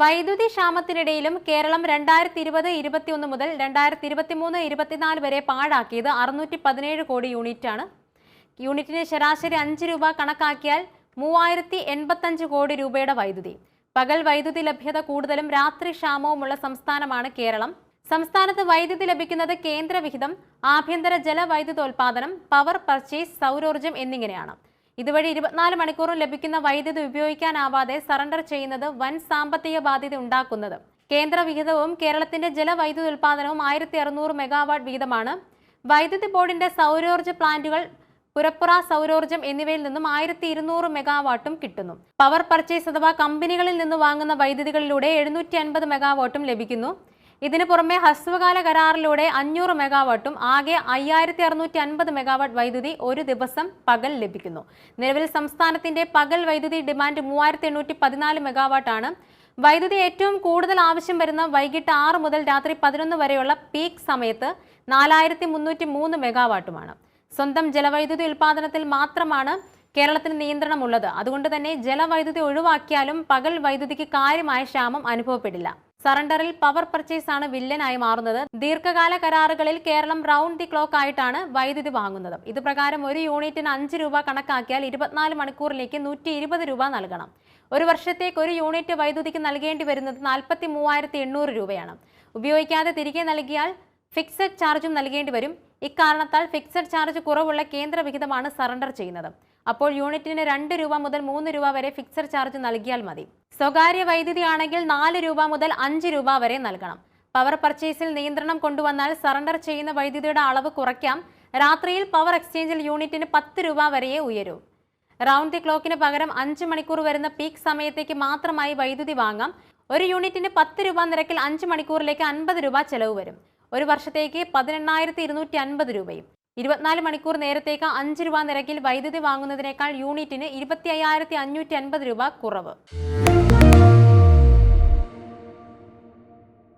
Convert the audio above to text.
വൈദ്യുതി ക്ഷാമത്തിനിടയിലും കേരളം രണ്ടായിരത്തി ഇരുപത് ഇരുപത്തിയൊന്ന് മുതൽ രണ്ടായിരത്തി ഇരുപത്തിമൂന്ന് ഇരുപത്തിനാല് വരെ പാഴാക്കിയത് അറുന്നൂറ്റി പതിനേഴ് കോടി യൂണിറ്റാണ്. യൂണിറ്റിന് ശരാശരി അഞ്ച് രൂപ കണക്കാക്കിയാൽ മൂവായിരത്തി എൺപത്തഞ്ച് കോടി രൂപയുടെ വൈദ്യുതി. പകൽ വൈദ്യുതി ലഭ്യത കൂടുതലും രാത്രി ക്ഷാമവുമുള്ള സംസ്ഥാനമാണ് കേരളം. സംസ്ഥാനത്ത് വൈദ്യുതി ലഭിക്കുന്നത് കേന്ദ്രവിഹിതം ആഭ്യന്തര ജലവൈദ്യുതോൽപാദനം പവർ പർച്ചേസ് സൗരോർജം എന്നിങ്ങനെയാണ്. ഇതുവഴി ഇരുപത്തിനാല് മണിക്കൂറും ലഭിക്കുന്ന വൈദ്യുതി ഉപയോഗിക്കാനാവാതെ സറണ്ടർ ചെയ്യുന്നത് വൻ സാമ്പത്തിക ബാധ്യത ഉണ്ടാക്കുന്നത്. കേന്ദ്ര വിഹിതവും കേരളത്തിന്റെ ജലവൈദ്യുതി ഉൽപാദനവും ആയിരത്തി അറുന്നൂറ് മെഗാവാട്ട് വീതമാണ്. വൈദ്യുതി ബോർഡിന്റെ സൗരോർജ പ്ലാന്റുകൾ പുരപ്പുറ സൗരോർജം എന്നിവയിൽ നിന്നും ആയിരത്തി ഇരുന്നൂറ് മെഗാവാട്ടും കിട്ടുന്നു. പവർ പർച്ചേസ് അഥവാ കമ്പനികളിൽ നിന്ന് വാങ്ങുന്ന വൈദ്യുതികളിലൂടെ എഴുന്നൂറ്റി അൻപത് മെഗാവാട്ടും ലഭിക്കുന്നു. ഇതിനു പുറമെ ഹ്രസ്വകാല കരാറിലൂടെ അഞ്ഞൂറ് മെഗാവാട്ടും ആകെ അയ്യായിരത്തി അറുന്നൂറ്റി അൻപത് മെഗാവാട്ട് വൈദ്യുതി ഒരു ദിവസം പകൽ ലഭിക്കുന്നു. നിലവിൽ സംസ്ഥാനത്തിന്റെ പകൽ വൈദ്യുതി ഡിമാൻഡ് മൂവായിരത്തി എണ്ണൂറ്റി പതിനാല് മെഗാവാട്ടാണ്. വൈദ്യുതി ഏറ്റവും കൂടുതൽ ആവശ്യം വരുന്ന വൈകിട്ട് ആറ് മുതൽ രാത്രി പതിനൊന്ന് വരെയുള്ള പീക്ക് സമയത്ത് നാലായിരത്തി മുന്നൂറ്റി മൂന്ന് മെഗാവാട്ടുമാണ്. സ്വന്തം ജലവൈദ്യുതി ഉൽപാദനത്തിൽ മാത്രമാണ് കേരളത്തിന് നിയന്ത്രണമുള്ളത്. അതുകൊണ്ട് തന്നെ ജലവൈദ്യുതി ഒഴിവാക്കിയാലും പകൽ വൈദ്യുതിക്ക് കാര്യമായ ക്ഷാമം അനുഭവപ്പെടില്ല. സറണ്ടറിൽ പവർ പർച്ചേസ് ആണ് വില്ലനായി മാറുന്നത്. ദീർഘകാല കരാറുകളിൽ കേരളം റൗണ്ട് ദി ക്ലോക്ക് ആയിട്ടാണ് വൈദ്യുതി വാങ്ങുന്നത്. ഇത് പ്രകാരം ഒരു യൂണിറ്റിന് അഞ്ച് രൂപ കണക്കാക്കിയാൽ ഇരുപത്തിനാല് മണിക്കൂറിലേക്ക് നൂറ്റി ഇരുപത് രൂപ നൽകണം. ഒരു വർഷത്തേക്ക് ഒരു യൂണിറ്റ് വൈദ്യുതിക്ക് നൽകേണ്ടി വരുന്നത് നാൽപ്പത്തി മൂവായിരത്തി എണ്ണൂറ് രൂപയാണ്. ഉപയോഗിക്കാതെ തിരികെ നൽകിയാൽ ഫിക്സഡ് ചാർജും നൽകേണ്ടി വരും. ഇക്കാരണത്താൽ ഫിക്സഡ് ചാർജ് കുറവുള്ള കേന്ദ്ര വിഹിതമാണ് സറണ്ടർ ചെയ്യുന്നത്. അപ്പോൾ യൂണിറ്റിന് രണ്ട് രൂപ മുതൽ മൂന്ന് രൂപ വരെ ഫിക്സഡ് ചാർജ് നൽകിയാൽ മതി. സ്വകാര്യ വൈദ്യുതി ആണെങ്കിൽ നാല് രൂപ മുതൽ അഞ്ച് രൂപ വരെ നൽകണം. പവർ പർച്ചേസിൽ നിയന്ത്രണം കൊണ്ടുവന്നാൽ സറണ്ടർ ചെയ്യുന്ന വൈദ്യുതിയുടെ അളവ് കുറയ്ക്കാം. രാത്രിയിൽ പവർ എക്സ്ചേഞ്ചിൽ യൂണിറ്റിന് പത്ത് രൂപ വരെയേ ഉയരൂ. റൗണ്ട് ദി ക്ലോക്കിന് പകരം അഞ്ച് മണിക്കൂർ വരുന്ന പീക്ക് സമയത്തേക്ക് മാത്രമായി വൈദ്യുതി വാങ്ങാം. ഒരു യൂണിറ്റിന് പത്ത് രൂപ നിരക്കിൽ അഞ്ച് മണിക്കൂറിലേക്ക് അൻപത് രൂപ ചെലവ് വരും. ഒരു വർഷത്തേക്ക് പതിനെണ്ണായിരത്തി ഇരുന്നൂറ്റി അൻപത് രൂപയും. ഇരുപത്തിനാല് മണിക്കൂർ നേരത്തേക്ക് അഞ്ച് രൂപ നിരക്കിൽ വൈദ്യുതി വാങ്ങുന്നതിനേക്കാൾ യൂണിറ്റിന് ഇരുപത്തി അയ്യായിരത്തി അഞ്ഞൂറ്റി അൻപത് രൂപ കുറവ്.